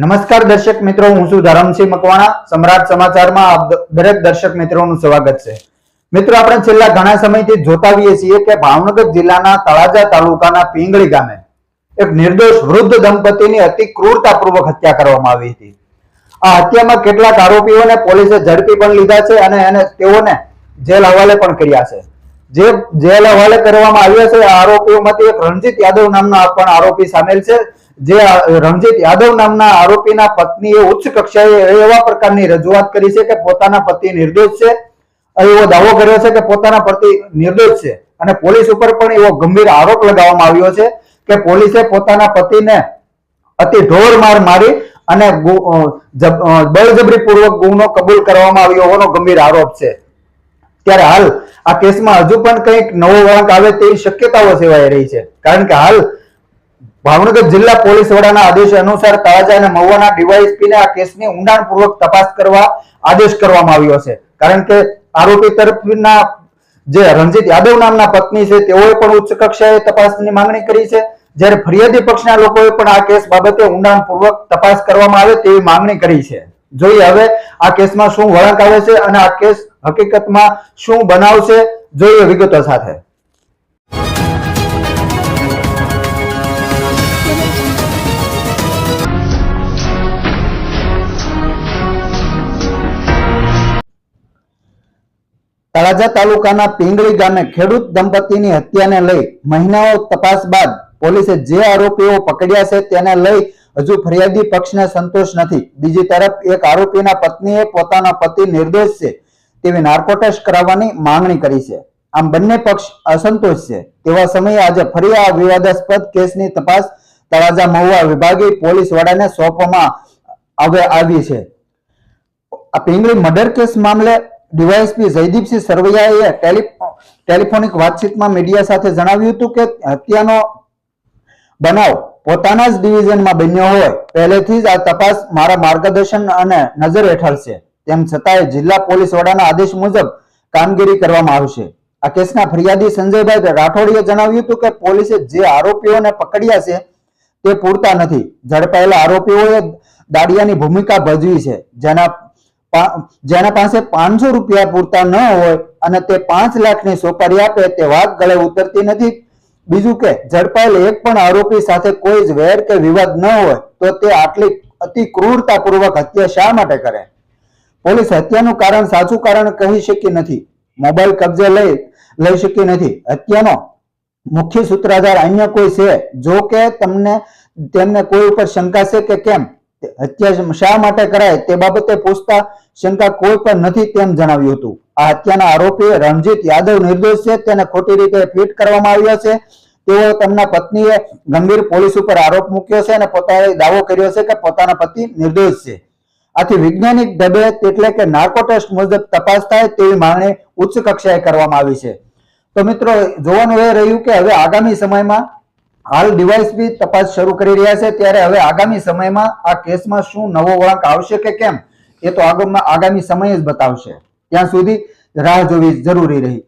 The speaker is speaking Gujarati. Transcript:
નમસ્કાર દર્શક મિત્રો, હું છું ધરમસિંહ મકવાણા. સમ્રાટ સમાચારમાં દરેક દર્શક મિત્રોનું સ્વાગત છે. મિત્રો, આપણે છેલ્લા ઘણા સમયથી જોતા આવીએ છીએ કે ભાવનગર જિલ્લાના તળાજા તાલુકાના પિંગળી ગામે એક નિર્દોષ વૃદ્ધ દંપતીની અતિ ક્રૂરતાપૂર્વક હત્યા કરવામાં આવી હતી. આ હત્યામાં કેટલાક આરોપીઓને પોલીસે ઝડપી પણ લીધા છે અને એને તેઓને જેલ હવાલે પણ કર્યા છે. જે જેલ હવાલે કરવામાં આવ્યા છે આરોપીઓમાંથી એક રણજીત યાદવ નામના પણ આરોપી સામેલ છે. જે રણજીત યાદવ નામના આરોપીના પત્નીએ ઉચ્ચ કક્ષાએ એવા પ્રકારની રજૂઆત કરી છે કે પોતાના પતિ નિર્દોષ છે. એવો દાવો કર્યો છે કે પોતાના પતિ નિર્દોષ છે. અને પોલીસ ઉપર પણ એવો ગંભીર આરોપ લગાવવામાં આવ્યો છે કે પોલીસે પોતાના પતિને અતિ ઢોર માર મારી અને બળજબરી પૂર્વક ગુનો કબૂલ કરવામાં આવ્યો હોવાનો ગંભીર આરોપ છે. ત્યારે હાલ આ કેસમાં હજુ પણ કંઈક નવો વળાંક આવે તેવી શક્યતાઓ સેવાઈ રહી છે. કારણ કે હાલ ભાવનગર જિલ્લા પોલીસ વડાના આદેશ અનુસાર તળાજા અને મહુવાના ડીવાયએસપી ને આ કેસની ઊંડાણપૂર્વક તપાસ કરવા આદેશ કરવામાં આવ્યો છે. કારણ કે આરોપી તરફના જે રણજીત યાદવ નામના પત્ની છે, તેઓએ પણ ઉચ્ચ કક્ષાએ તપાસની માંગણી કરી છે. જ્યારે ફરિયાદી પક્ષના લોકોએ પણ આ કેસ બાબતે ઊંડાણપૂર્વક તપાસ કરવામાં આવે તેવી માંગણી કરી છે. જોઈએ હવે આ કેસમાં શું વળાંક આવે છે અને આ કેસ હકીકતમાં શું બનાવશે જોઈએ વિગતો સાથે. તળાજા તાલુકાના પિંગળી ગામે ખેડૂત દંપતીની હત્યાને લઈ મહિનાઓ તપાસ બાદ પોલીસે જે આરોપીઓ પકડ્યા છે તેને લઈ હજુ ફરિયાદી પક્ષને સંતોષ નથી. બીજી તરફ એક આરોપીના પત્નીએ પોતાના પતિ નિર્દોષ છે તેવી નાર્કો ટેસ્ટ કરાવવાની માંગણી કરી છે. આમ બંને પક્ષ અસંતોષ છે. તેવા સમયે આજે ફરી આ વિવાદાસ્પદ કેસની તપાસ તળાજા મહુવા વિભાગીય પોલીસ વડાને સોંપવામાં આવી છે. આ પિંગળી મર્ડર કેસ મામલે ડીવાયએસપી જયદીપસિંહ સરવૈયાએ ટેલિ, ટેલિફોનિક વાતચીતમાં મીડિયા સાથે જણાવ્યું હતું કે હત્યાનો બનાવ પોતાના જ ડિવિઝનમાં બન્યો હોય, પહેલેથી જ આ તપાસ મારા માર્ગદર્શન અને નજર હેઠળ છે. તેમ છતાંય જિલ્લા પોલીસ વડાના આદેશ મુજબ કામગીરી કરવામાં આવશે. આ કેસના ફરિયાદી સંજયભાઈ રાઠોડીએ જણાવ્યું હતું કે પોલીસે જે આરોપીઓને પકડ્યા છે તે પૂરતા નથી. ઝડપાયેલા આરોપીઓએ દાડિયાની ભૂમિકા ભજવી છે, જેના જેના પાસે પાંચસો રૂપિયા પૂરતા ન હોય અને તે પાંચ લાખની સોપારી આપે તે વાત ગળે ઉતરતી નથી. બીજું કે, ઝડપાયેલ એક પણ આરોપી સાથે કોઈ જ વેર કે વિવાદ ન હોય, તો તે આટલી અતિ ક્રૂરતાપૂર્વક હત્યા શા માટે કરે? પોલીસ હત્યાનું કારણ સાચું કારણ કહી શકી નથી. મોબાઈલ કબજે લઈ લઈ શકી નથી. હત્યાનો મુખ્ય સૂત્રાધાર અન્ય કોઈ છે? જો કે, તમને, તેમને કોઈ ઉપર શંકા છે કે કેમ? હત્યા શા માટે કરાય તે બાબતે પૂછતા શંકા કોઈ પણ નથી તેમ જણાવ્યું હતું. આ હત્યાના આરોપી રણજીત યાદવ નિર્દોષ છે, તેને ખોટી રીતે ફિટ કરવામાં આવ્યો છે. તેઓ તેમના પત્નીએ ગંભીર પોલીસ ઉપર આરોપ મૂક્યો છે અને પોતાએ દાવો કર્યો છે કે પોતાના પતિ નિર્દોષ છે. આથી વૈજ્ઞાનિક ઢબે એટલે કે નાર્કો ટેસ્ટ મુજબ તપાસ થાય તેવી માંગણી ઉચ્ચ કક્ષાએ કરવામાં આવી છે. તો મિત્રો, જોવાનું એ રહ્યું કે હવે આગામી સમયમાં હાલ ડીવાયએસપી તપાસ શરૂ કરી રહ્યા છે. ત્યારે હવે આગામી સમયમાં આ કેસમાં શું નવો વળાંક આવશે કે કેમ, એ તો આગળમાં આગામી સમય જ બતાવશે. ત્યાં સુધી રાહ જોવી જરૂરી રહી.